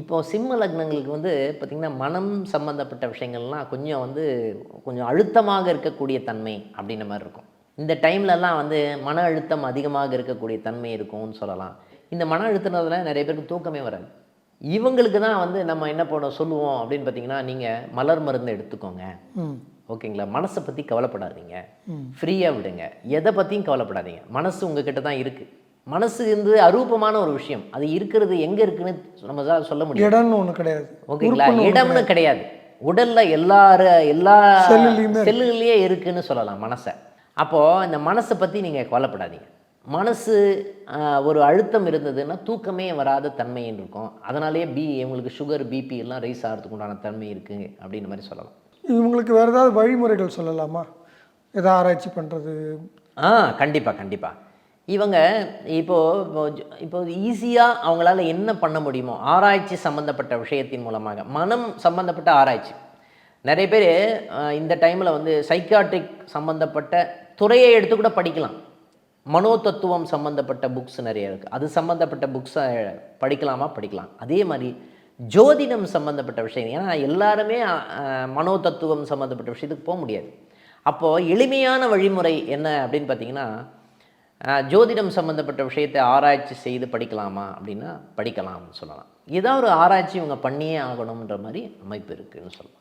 இப்போ சிம்ம லக்னங்களுக்கு வந்து பார்த்திங்கன்னா மனம் சம்மந்தப்பட்ட விஷயங்கள்லாம் கொஞ்சம் வந்து கொஞ்சம் அழுத்தமாக இருக்கக்கூடிய தன்மை அப்படின்ற மாதிரி இருக்கும். இந்த டைம்லலாம் வந்து மன அழுத்தம் அதிகமாக இருக்கக்கூடிய தன்மை இருக்கும்னு சொல்லலாம். இந்த மன அழுத்தத்தினால நிறைய பேருக்கு தூக்கமே வராது. இவங்களுக்கு தான் வந்து நம்ம என்ன பண்ண சொல்லுவோம் அப்படின்னு பார்த்தீங்கன்னா நீங்கள் மலர் மருந்து எடுத்துக்கோங்க. ஓகேங்களா? மனசை பற்றி கவலைப்படாதீங்க. ஃப்ரீயாக விடுங்க. எதை பற்றியும் கவலைப்படாதீங்க. மனசு உங்ககிட்ட தான் இருக்குது மனசு வந்து அரூபமான ஒரு விஷயம். அது இருக்கிறது எங்கே இருக்குன்னு நம்ம சொல்ல முடியும் இடம்னு ஒன்று கிடையாது. ஓகேங்களா? இடம்னு கிடையாது. உடல்ல எல்லார எல்லா செல்லுலேயே இருக்குன்னு சொல்லலாம் மனசை. அப்போ இந்த மனசை பற்றி நீங்கள் கவலைப்படாதீங்க. மனசு ஒரு அழுத்தம் இருந்ததுன்னா தூக்கமே வராத தன்மை இருக்கும் அதனாலேயே பி இவங்களுக்கு சுகர் பிபி எல்லாம் ரைஸ் ஆகிறதுக்கு உண்டான தன்மை இருக்குது அப்படின்ற மாதிரி சொல்லலாம். இவங்களுக்கு வேறு ஏதாவது வழிமுறைகள் சொல்லலாமா? எதாவது ஆராய்ச்சி பண்ணுறது ஆ கண்டிப்பாக கண்டிப்பாக இவங்க இப்போது இப்போது ஈஸியாக அவங்களால என்ன பண்ண முடியுமோ ஆராய்ச்சி சம்மந்தப்பட்ட விஷயத்தின் மூலமாக மனம் சம்மந்தப்பட்ட ஆராய்ச்சி. நிறைய பேர் இந்த டைமில் வந்து சைக்காட்ரிக் சம்மந்தப்பட்ட துறையை எடுத்து கூட படிக்கலாம். மனோ தத்துவம் சம்மந்தப்பட்ட புக்ஸ் நிறைய இருக்குது அது சம்மந்தப்பட்ட புக்ஸை படிக்கலாமா? படிக்கலாம். அதே மாதிரி ஜோதிடம் சம்மந்தப்பட்ட விஷயம். ஏன்னா எல்லாருமே மனோதத்துவம் மனோ தத்துவம் சம்மந்தப்பட்ட விஷயத்துக்கு போக முடியாது. அப்போது எளிமையான வழிமுறை என்ன அப்படின்னு பார்த்தீங்கன்னா ஜோதிடம் சம்மந்தப்பட்ட விஷயத்தை ஆராய்ச்சி செய்து படிக்கலாமா அப்படின்னா படிக்கலாம்னு சொல்லலாம். ஏதாவது ஒரு ஆராய்ச்சி இவங்க பண்ணியே ஆகணுன்ற மாதிரி அமைப்பு இருக்குதுன்னு சொல்லலாம்.